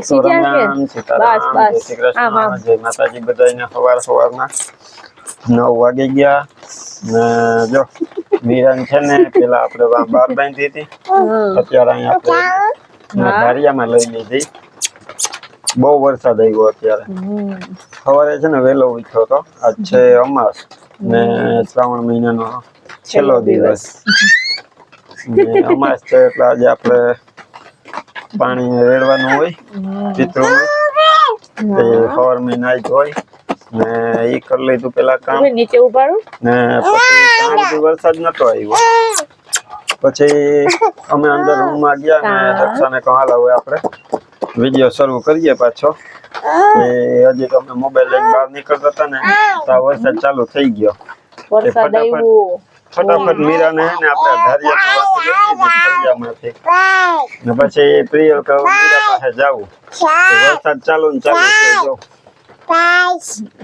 બેસી ગયા કે? બસ, બસ. આમ, આમ. જય માતાજી બધાને સવાર સવારમાં નવ વાગે ગયા. ને જો મીરાન છે ને પેલા આપણે બાર બાંધી હતી. અત્યારે અહીંયા આપણે ધારિયામાં લઈ લીધી. બહુ વરસાદ આવ્યો અત્યારે. સવારે છે ને વહેલો ઉઠ્યો હતો. આજ છે અમાસ. ને શ્રાવણ મહિનાનો છેલ્લો દિવસ. ને અમાસ છે એટલે આજે આપણે પાણી રેડવાનું હોય હમ. તે તે સવારમાં નાઈ ધોઈ ને એ કરી લીધું પેલા કામ. નીચે ઉભાડું ને પછી વરસાદ નતો આવ્યો. પછી અમે અંદર રૂમમાં ગયા ને દક્ષાને કહો હાલ હવે આપણે વીડિયો શરૂ કરીએ પાછો. એ હજી તો અમે મોબાઈલ લઈને બહાર નીકળતા હતા ને તો આ વરસાદ ચાલુ થઈ ગયો. વરસાદ. આવ્યો. ફટાફટ મીરાને ને આપણે ધારિયામાં વાત કરી ફળિયામાંથી ને પછી પ્રિયલ કહું મીરા પાસે જાવું તો વરસાદ ચાલુ ને ચાલુ છે જો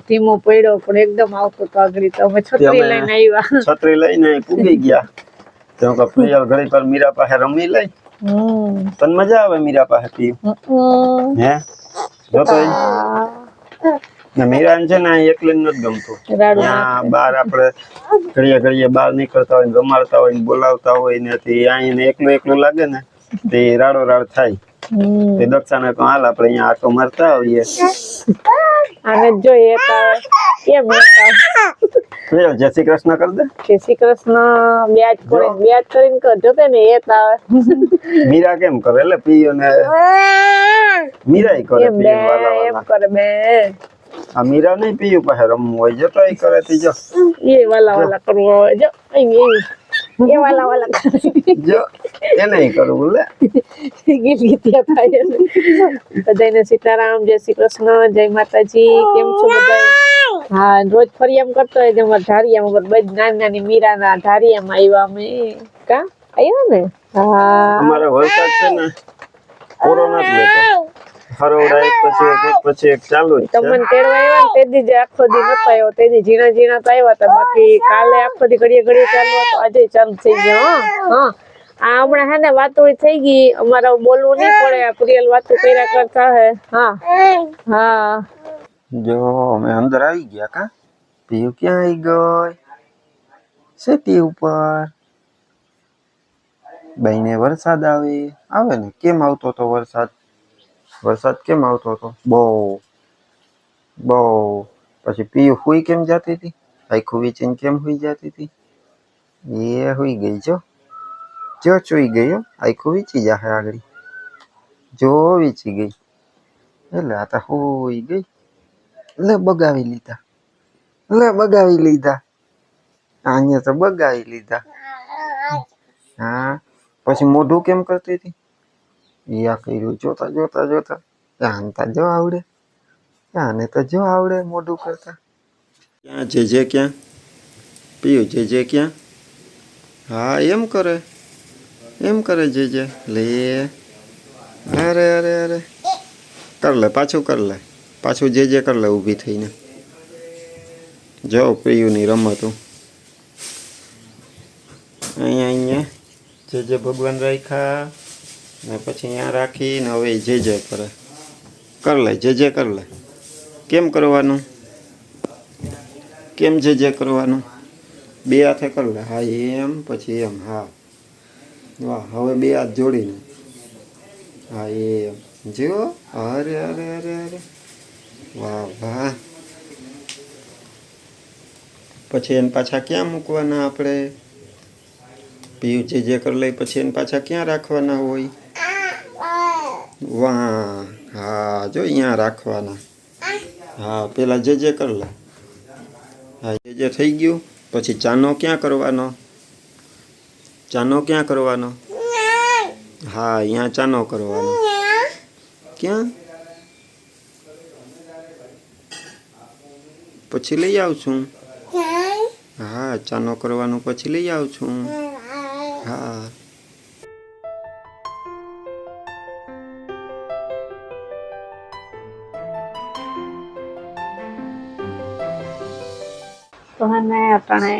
ધીમો પડ્યો પણ એકદમ આવતો તો આગળ તો અમે છત્રી અમે- લઈને આવ્યા છત્રી લઈને પૂગી ગયા। તો કે પ્રિયલ ઘડી પર મીરા પાસે રમી લઈ। હમ. તને મજા આવે મીરા પાસે પી હમ. હે? જોતો ઈ? મીરાને છે ને એકલી નથી ગમતું. ત્યાં બહાર આપણે ઘડીએ ઘડીએ બહાર નીકળતા હોય રમાડતા હોય ને બોલાવતા હોય ને અહીં એકલું એકલું લાગે ને તે રાડો રાડ થાય. તે દક્ષાને હાલ આપણે અહીંયા આટો મારતા આવીએ. આને જોઈએ? પ્રિયલ જય શ્રી કૃષ્ણ કર દે. જય શ્રી કૃષ્ણ. બ્યાજ કરે બ્યાજ કરીને કર જોતે ને એ આવે મીરા કેમ કરે એટલે પીયો ને? મીરા કરે વાલા એમ કરે બે. આ મીરા નહીં પીયું પાસે રમવું હોય. જતો એ કરે તી જો. એ વાલા વાલા કરવું હોય. જો અહીં એ. એ વાલા વાલા જો એને ય કરવું લે. ગીત ગીતિયા થાય છે. બધાયને સીતારામ જય શ્રી કૃષ્ણ જય માતાજી. કેમ છો બધા? હા રોજ ફરી એમ કરતો હોય જેમાં ધારિયામાં ઉપર બધી નાની નાની મીરાના ધારિયામાં આવ્યા અમે. કા? આવ્યા ને? હા. અમારે વરસાદ છે ને કોરોના જ લેતો હરોડા એક પછી એક એક પછી એક ચાલુ જ તમને તેડવા આવ્યા ને તે દી આખો દી નતો આવ્યો તે ઝીણા ઝીણા તો આવ્યા હતા. બાકી કાલે આખો દી ઘડીએ ઘડીએ ચાલુ હતો. આજે ચાલુ થઈ ગયો હા હા. આ હમણાં હે ને વાતો થઈ ગઈ. અમારે બોલવું નહીં પડે. આ પ્રિયલ વાતો કર્યા કરતા હે. હા. હા. જો અમે અંદર આવી ગયા કા? પીયુ ક્યાં આવી ગઈ? સેટી ઉપર. બાઈને વરસાદ આવે. આવે ને? કેમ આવતો તો વરસાદ? વરસાદ કેમ આવતો હતો? બહુ બહુ. પછી પી હુઈ કેમ જાતી હતી? આખું વીચીને કેમ હુઈ જતી હતી? એ હુઈ ગઈ જો. જો ચોઈ ગયો આખું વીચી જાહે આગળ. જો વીચી ગઈ. એટલે આ તો હુઈ ગઈ. લે બગાવી લીધા. લે બગાવી લીધા. અહીંયા તો બગાવી લીધા. હા. પછી મોઢું કેમ કરતી હતી? યા કર્યું, જોતા જોતા જોતા. આને તો જો આવડે. આને તો જો આવડે મોઢું કરતા. ક્યાં જે જે ક્યાં? પીયું જે જે ક્યાં? હા, એમ કરે. એમ કરે જે જે. લે. અરે અરે અરે. કર લે, પાછું કર લે. પાછું જે જે કર લે, ઊભી થઈને. જો પ્રિયુની રમતું અહીંયા અહીંયા. જે જે ભગવાન રાખ્યા. ને પછી અહીંયા રાખીને હવે જે જે કરે. કર લે, જે જે કર લે. કેમ કરવાનું? કેમ જે જે કરવાનું? બે હાથે કરી લે. હા, એમ, પછી એમ, હા. વાહ, હવે બે હાથ જોડીને. હા, એમ. જો, અરે અરે અરે અરે. વાહ વાહ. પછી એને પાછા ક્યાં મૂકવાના આપણે? પીયું જે જે કરી લઈ પછી એને પાછા ક્યાં રાખવાના હોય? વાહ હા જો અહીંયા રાખવાના. હા પેલા જે જે કરી લે. હા જે જે થઈ ગયું પછી ચાનો ક્યાં કરવાનો? ચાનો ક્યાં કરવાનો? હા અહીંયા ચાનો કરવાનો. ક્યાં? પછી લઈ આવું છું. હા ચાનો કરવાનું પછી લઈ આવું છું. હા તો ને અટાણે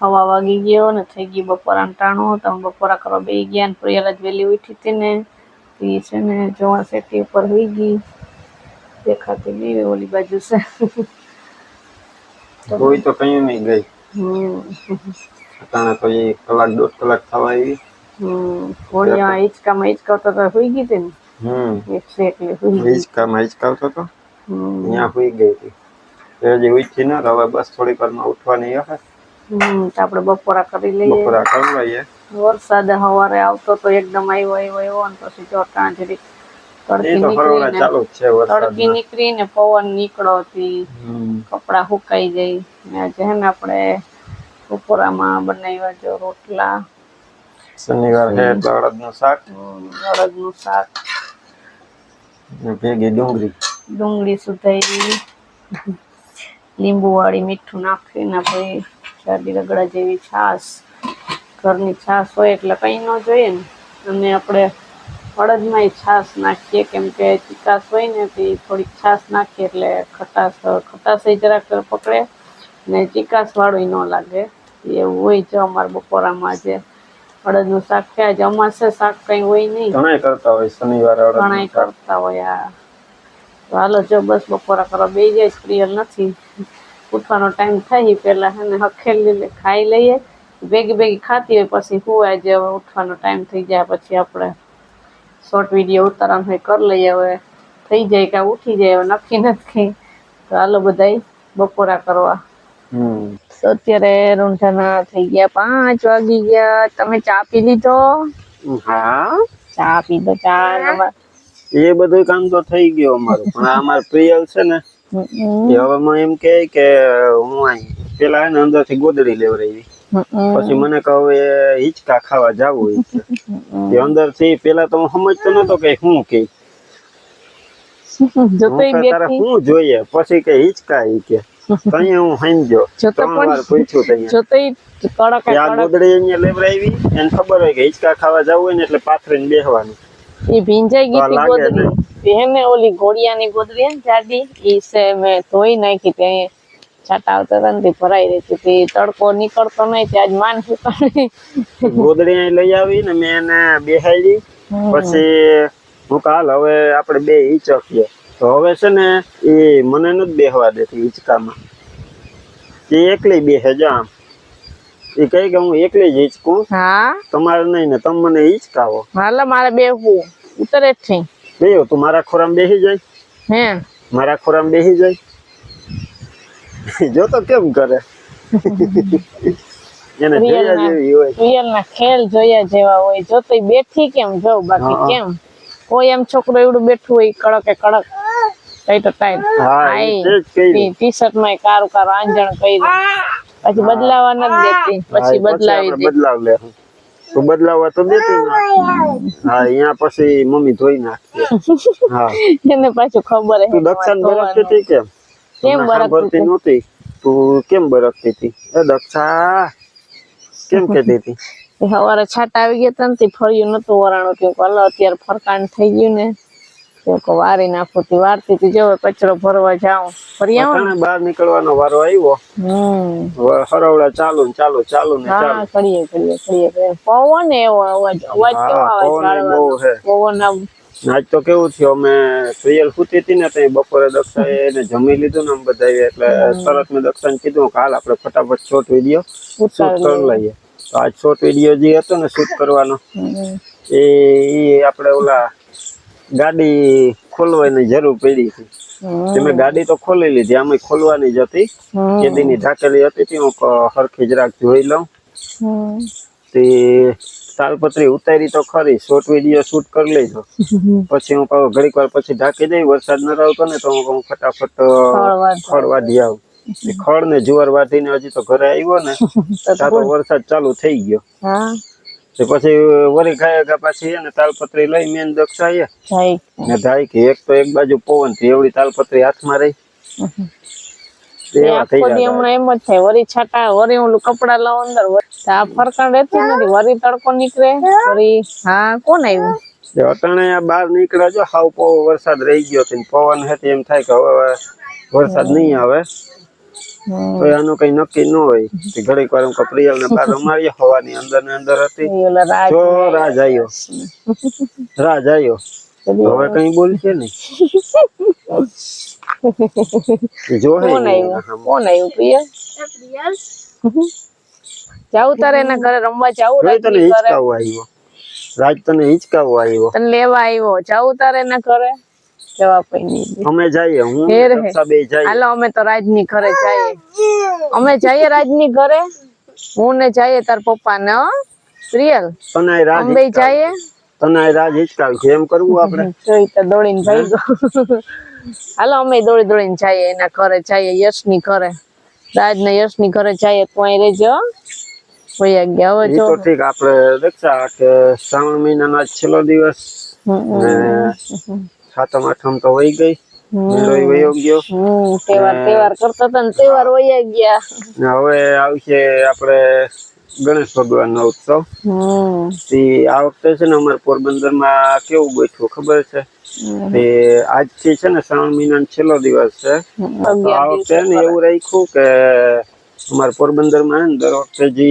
હવા વાગી ગયો ને થઈ ગયું બપોરા અંટાણું તમે બપોરા કરવા બે ગયા ને પ્રિયલ જ વહેલી ઉઠી હતી ને એ છે ને જોવા સેટી ઉપર હોઈ ગઈ. દેખાતી નહીં ઓલી બાજુ છે. કોઈ તો કઈ નહીં ગઈ. હમ. અટાણે તો એ કલાક દોઢ કલાક થવા આવી. ઘોડિયા હિંચકામાં હિંચકાવતા તો હોઈ ગઈ હતી ને? એક એકલી હોઈ ગઈ. હિંચકામાં હિંચકાવતો તો ત્યાં હુઈ ગઈ હતી. તે હજી ઉઠી ન હવે બસ થોડીક વારમાં ઉઠવાની હશે તો આપણે બપોરા કરી લઈએ. બપોરા કરી લઈએ. વરસાદ હવારે આવતો તો એકદમ આવ્યો આવ્યો આવ્યો અને પછી જો ટાણ જરીક તડકી નીકળી નીકળીને પવન નીકળો હતી કપડા સુકાઈ જાય. ને આજે હે ને આપણે બપોરામાં બનાવ્યા જો રોટલા. શનિવાર છે એટલે અડદનું શાક. અડદનું શાક. ને ભેગી ડુંગળી. ડુંગળી સુધારી. લીંબુ વાળી મીઠું નાખીને પછી ચાડી રગડા જેવી છાશ. ઘરની છાશ હોય એટલે કંઈ ન જોઈએ ને. અને આપણે અડદમાં છાશ નાખીએ કેમ કે ચિકાસ હોય ને તે થોડીક છાશ નાખીએ એટલે ખટાશ ખટાશ જરાક પકડે. ને ચીકાસવાળું ન લાગે. એવું હોય છે અમારે બપોરામાં જે અડદનું શાક છે. આજે અમાસે શાક કંઈ હોય નહીં. ઘણા કરતા હોય શનિવારે ઘણા કરતા હોય આ તો હાલો જો બસ બપોરા કરવા બે જાય પ્રિયલ નથી. ઉઠવાનો ટાઈમ થાય પેલા હે હખેલી ખાઈ લઈએ. ભેગી ભેગી ખાતી હોય પછી હું આજે ઉઠવાનો ટાઈમ થઈ જાય પછી આપણે શોર્ટ વીડિયો ઉતારવાનું હોય કરી લઈએ હવે. થઈ જાય કે ઉઠી જાય હવે નક્કી નથી. તો હાલો બધાય બપોરા કરવા. તો અત્યારે રૂંઢાના થઈ ગયા પાંચ વાગી ગયા. તમે ચા પી લીધો? હા. ચા પીધો ચા. એ બધું કામ તો થઈ ગયું અમારું. પણ આ અમાર પ્રિયલ છે ને એ હવે મને એમ કે કે હું અહીં પેલા એને અંદરથી ગોદડી લેવડાવી પછી મને કહું એ હિચકા ખાવા જાવું હોય છે. તે અંદરથી પેલા તો હું સમજતો નતો કે શું કે. હું જોઈએ? પછી કે હિચકા એ કે. તઈ હું સમજ્યો ત્રણ વાર પૂછ્યું તઈ જોતોય કડક કે આ ગોદડી અહીંયા લેવડાવી એને ખબર હોય કે હિંચકા ખાવા જવું હોય ને એટલે પાથરીને બેહવાનું. એ ભીંજાઈ ગઈ તો ગોદડી. એને ઓલી ઘોડિયાની ગોદડી ને જાડી ઈ સે મેં ધોઈ નાખી તે છાટા આવતા હતા ને ભરાઈ રહેતી હતી. તડકો નીકળતો નહીં તે આજ માન સુકાણી ગોદડી અહીં લઈ આવી ને મેં એને બેહાડી. પછી હું કાલ હવે આપણે બે હિંચકીએ તો હવે છે ને એ મને નથી બેહવા દેતી હિંચકામાં. એ એકલી બેહે જો આમ. એ કહે કે હું એકલી જ હિંચકું. હા? તમારે નહીં ને તમે મને હિંચકાવો. હાલો મારે બેહવું. ઉતરે જ છે. બેહો તું મારા ખોરામાં બેસી જાય. હે? મારા ખોરામાં બેસી જાય. જો તો કેમ કરે? એને જોયા જેવી હોય. રિયલ ના ખેલ જોયા જેવા હોય. જો તો બેઠી કેમ? જો બાકી કેમ? કોઈ એમ છોકરો એવડું બેઠું હોય કડકે કડક. તે ટી શર્ટમાં કારું કારું આંજણ કરી પછી બદલાવા નથી દેતી. પછી બદલાવી દે. બદલાવ લે. તું બદલાવવા તો દેતી હા અહીંયા પછી મમ્મી ધોઈ હા. એને પાછું ખબર હે. તું દક્ષાને બરકતી હતી કેમ? કેમ બરફતી બરકતી નહોતી. તું કેમ બરફતી હતી? એ દક્ષા કેમ કહેતી હતી? સવારે છાટા આવી ગયા હતા ને તે ફર્યું નતું વરાણું કે હલો અત્યારે ફરકાણ થઈ ગયું ને. તો વારી નાખું તી વારતી તી જો કચરો ભરવા જાઉં. ફરી આવું ને? બહાર નીકળવાનો વારો આવ્યો. હમ. હરવડા ચાલુ ને ચાલુ ચાલુ ને ચાલુ. કરીએ કરીએ કરીએ પવન એવો અવાજ અવાજ કેવો આવે પવન છે. આમ. આજ તો કેવું થયું અમે પ્રિયલ સૂતી હતી ને ત્યાં બપોરે દક્ષાએ એને જમી લીધું ને આમ બધા એટલે તરત મેં દક્ષાને કીધું કે હાલ આપણે ફટાફટ છોટવી વીડિયો શૂટ કરી લઈએ. તો આજ શોર્ટ વીડિયો જે હતો ને શૂટ કરવાનો. એ આપણે ઓલા ગાડી ખોલવાની જરૂર પડી હતી. તે મેં ગાડી તો ખોલી લીધી આમાં ખોલવાની જ હતી. કેદીની ઢાકેલી હતી તે હું હરખી જરાક જોઈ લઉં. તે તાલપત્રી ઉતારી તો ખરી શોર્ટ વીડિયો શૂટ કરી લેજો. પછી હું ઘડીક વાર પછી ઢાંકી દઈ વરસાદ ન આવતો ને તો હું ફટાફટ ફળવા દઈ આવું. ખડ ને જુવાર વાટીને હજી તો ઘરે આવ્યો ને તો વરસાદ ચાલુ થઈ ગયો. પછી વરી ખાયા પાછી એને તાલપત્રી લઈ મેન દક્ષાએ. ને ધાઈ કે એક તો એક બાજુ પવનથી એવડી તાલપત્રી હાથમાં રહી. તડકો નીકળે જો હાવ વરસાદ રહી ગયો ને પવન હતી એમ થાય કે હવે વરસાદ નહીં આવે. તો એનું કઈ નક્કી ન હોય કે ઘડીક વાર એમ ને બાર રમાડીએ હવાની અંદર ને અંદર હતી. તો રાજ આવ્યો રાજ આવ્યો હવે કઈ બોલશે ને જો હે. કોણ આવ્યું પ્રિય? જાવ તારે એના ઘરે રમવા જાવું રાજ તને રાજની આવ્યો રાજ તને હિંચકાવો આવ્યો તને લેવા આવ્યો જાવ તારે એના ઘરે? નહીં અમે જઈએ હું હેર હે. રક્ષા બે જઈએ. હાલો અમે તો રાજની ઘરે જઈએ. અમે જઈએ રાજની ઘરે? હું ને જઈએ તાર પપ્પા ને તને રાજ હિંચકાવે. જઈએ? તને રાજ હિંચકાવે છે એમ કરવું આપણે? જોઈ તો દોડીને ભાઈ ગયો. હાલો અમે દોડી દોડીને જઈએ એના ઘરે જઈએ યશની ઘરે. રાજ ને યશની ઘરે જઈએ તો અહીં રહેજો વયા ગયા હવે જો. ઠીક આપણે રક્ષા કે શ્રાવણ મહિનાનો છેલ્લો દિવસ. ને સાતમ આઠમ તો વહી ગઈ. મેળો વયો ગયો. તહેવાર તહેવાર કરતા હતા ને તહેવાર વયા ગયા. હવે આવશે આપણે ગણેશ ભગવાન નો ઉત્સવ તે આ વખતે છે ને અમારે પોરબંદરમાં કેવું ગોઠવું ખબર છે? તે આજથી છે ને શ્રાવણ મહિનાનો છેલ્લો દિવસ છે. તો આ વખતે ને એવું રાખ્યું કે અમારા પોરબંદરમાં દર વખતે જે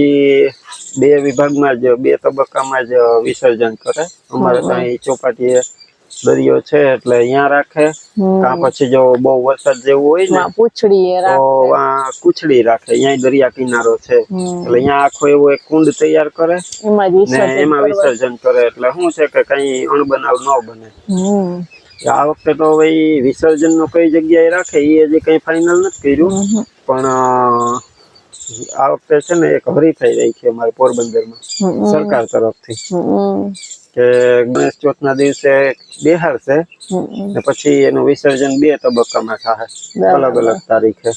બે વિભાગમાં જ બે તબક્કામાં જ વિસર્જન કરે. અમારે ત્યાં ચોપાટીએ દરિયો છે એટલે અહીંયા રાખે. કા પછી જો બહુ વરસાદ જેવું હોય ને પૂછડી તો કુછડી આ રાખે. અહીંયા દરિયા કિનારો છે. એટલે અહીંયા આખો એવો એક કુંડ તૈયાર કરે એમાં ને વિસર્જન એમાં વિસર્જન કરે. એટલે શું છે કે કઈ અણબનાવ ન બને. આ વખતે તો ભાઈ વિસર્જન નો કઈ જગ્યાએ રાખે એ હજી કઈ ફાઇનલ નથી કર્યું. પણ આ વખતે છે ને એક હરીફાઈ રહી છે અમારે પોરબંદરમાં માં સરકાર તરફથી. કે ગણેશ ચોથ ના દિવસે બિહાર છે ને પછી એનું વિસર્જન બે તબક્કામાં થાય. અલગ અલગ તારીખે.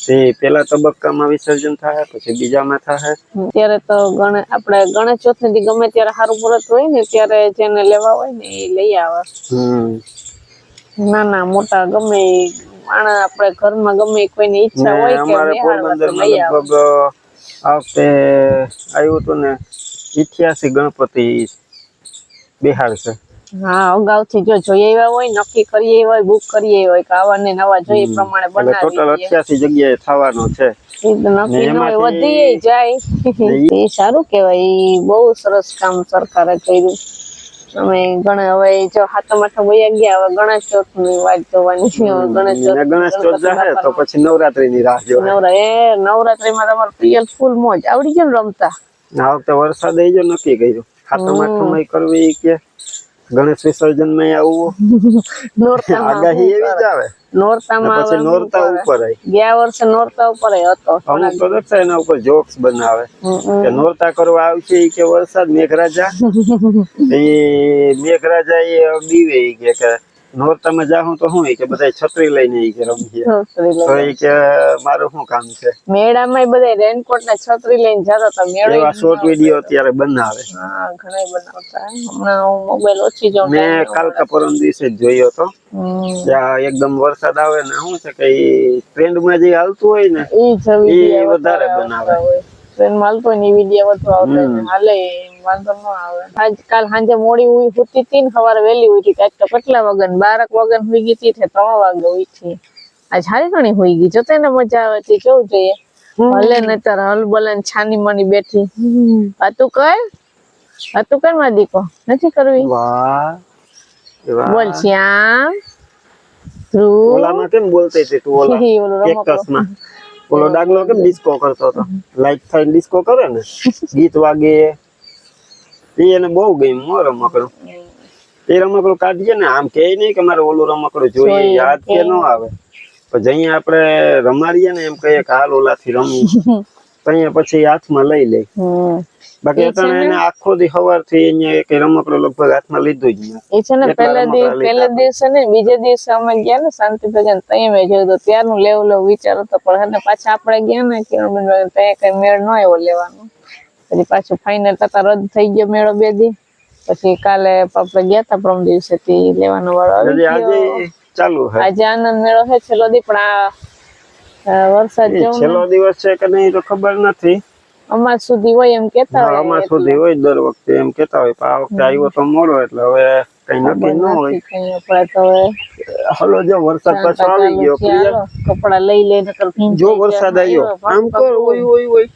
તે પેલા તબક્કામાં વિસર્જન થાય પછી બીજામાં થાય. ત્યારે તો ગણે આપણે ગણેશ ચોથ ને ગમે ત્યારે સારું મુહૂર્ત હોય ને ત્યારે જેને લેવા હોય ને એ લઈ આવે. હમ. નાના મોટા ગમે માણસ આપણે ઘરમાં ગમે કોઈની ઈચ્છા હોય કે અમારે પોરબંદરમાં લગભગ આ વખતે આવ્યું હતું ને ઇતિહાસિક ગણપતિ બિહાર છે હા અગાઉથી જો જોઈએ એવા હોય નક્કી કરીએ હોય બુક કરીએ હોય કે આવા ને નવા જોઈએ પ્રમાણે ટોટલ બનાવી દઈએ. અઠ્યાસી જગ્યાએ થવાનો છે. જાય. એ સારું બહુ સરસ કામ સરકારે કર્યું. અમે હવે જો હાથમ આઠમ વયા ગયા હવે ગણેશ ચોથની વાત જોવાની છે ગણેશ ચોથ ગણેશ ચોથ તો પછી નવરાત્રી ની રાહ નવરા એ નવરાત્રીમાં તમારે પ્રિયલ ફૂલ મોજ આવડી ગયો રમતા? આ વખતે વરસાદ આવી જો નક્કી કર્યું. ખાતમ કમાઈ કરવી કે ગણેશ વિસર્જન માં આવવું આગાહી એવી જ આવે. નોરતામાં પછી નોરતા ઉપર ગયા વર્ષે નોરતા ઉપર હતો. અમુક એના ઉપર જોક્સ બનાવે. કે નોરતા કરવા આવશે કે વરસાદ મેઘરાજા. એ મેઘરાજા એ બીવે કે નોરતામાં જાહું તો હું કે બધા છત્રી લઈને આવી કે રમી તો કે મારું શું કામ છે? મેળામાં બધા રેનકોટ ને છત્રી લઈને જતા હતા મેળો એવા શોર્ટ વીડિયો અત્યારે બનાવે. હા ઘણા બનાવતા. હમણાં હું મોબાઈલ ઓછી જોઉં મેં કાલ કા પરમ દિવસે જ જોયો હતો. એકદમ વરસાદ આવે ને શું છે કે ટ્રેન્ડ ટ્રેન્ડમાં જે હાલતું હોય ને એ વધારે બનાવે. ટ્રેનમાં હાલતો હોય ને એ વીડિયો વધુ આવતો હાલે. વાંધો ન આવે. આજ કાલ સાંજે મોડી ઉઈ હુતી હતી ને સવારે વહેલી ઉઠી આજ તો કેટલા વાગે બારક વાગે હોઈ ગઈ હતી ત્રણ વાગે ઉઠી આજ સારી ઘણી હોઈ ગઈ. જો તેને મજા આવે છે કેવું જોઈએ? ભલે ને તાર હલ બલે છાની મની બેઠી. વાતું કર. વાતું કરમાં દીકો. નથી કરવી? વાહ. બોલ શ્યામ. ધ્રુવ. ઓલામાં કેમ બોલતી હતી તું ઓલા? કેક્ટસમાં. ઓલો ડાગલો કેમ ડિસ્કો કરતો હતો? લાઈટ થઈને ડિસ્કો કરે ને? ગીત વાગે. એ એને બહુ ગમ્યું હો રમકડું. એ રમકડું કાઢીએ ને આમ કે નહીં કે મારે ઓલું રમકડું જોઈએ યાદ કે ન આવે. પણ જઈએ આપણે રમાડીએ ને એમ કહીએ કે હાલ ઓલાથી રમી. તો પછી હાથમાં લઈ લે. બાકી અત્યારે એને આખો દી સવારથી અહીંયા એક રમકડું લગભગ હાથમાં લીધું જ એ છે ને પહેલા દિવસ પહેલા દિવસે ને બીજા દિવસે અમે ગયા ને શાંતિ ભજન ત્યાં મેં જોયું તો ત્યારનું લેવું લેવું વિચાર હતો પણ પાછા આપણે ગયા ને વાગે ત્યાં કઈ મેળ ન આવ્યો લેવાનો. પછી પાછું ફાઇનલ થતા રદ થઈ ગયો મેળો બે દી. પછી કાલે આપણે ગયા હતા પ્રમ દિવસે થી લેવાનો વાળો આવી આજે ચાલુ આજે આનંદ મેળો છે છેલ્લો દી પણ આ વરસાદ છેલ્લો દિવસ છે કે નહીં તો ખબર નથી. અમાર સુધી હોય એમ કેતા હોય અમાર સુધી હોય દર વખતે એમ કેતા હોય પણ આ વખતે આવ્યો તો મોડો એટલે હવે કઈ નક્કી ન હોય. હલો જો વરસાદ પાછો આવી ગયો કપડા લઈ લઈને જો વરસાદ આવ્યો આમ કર ઓય ઓય ઓય.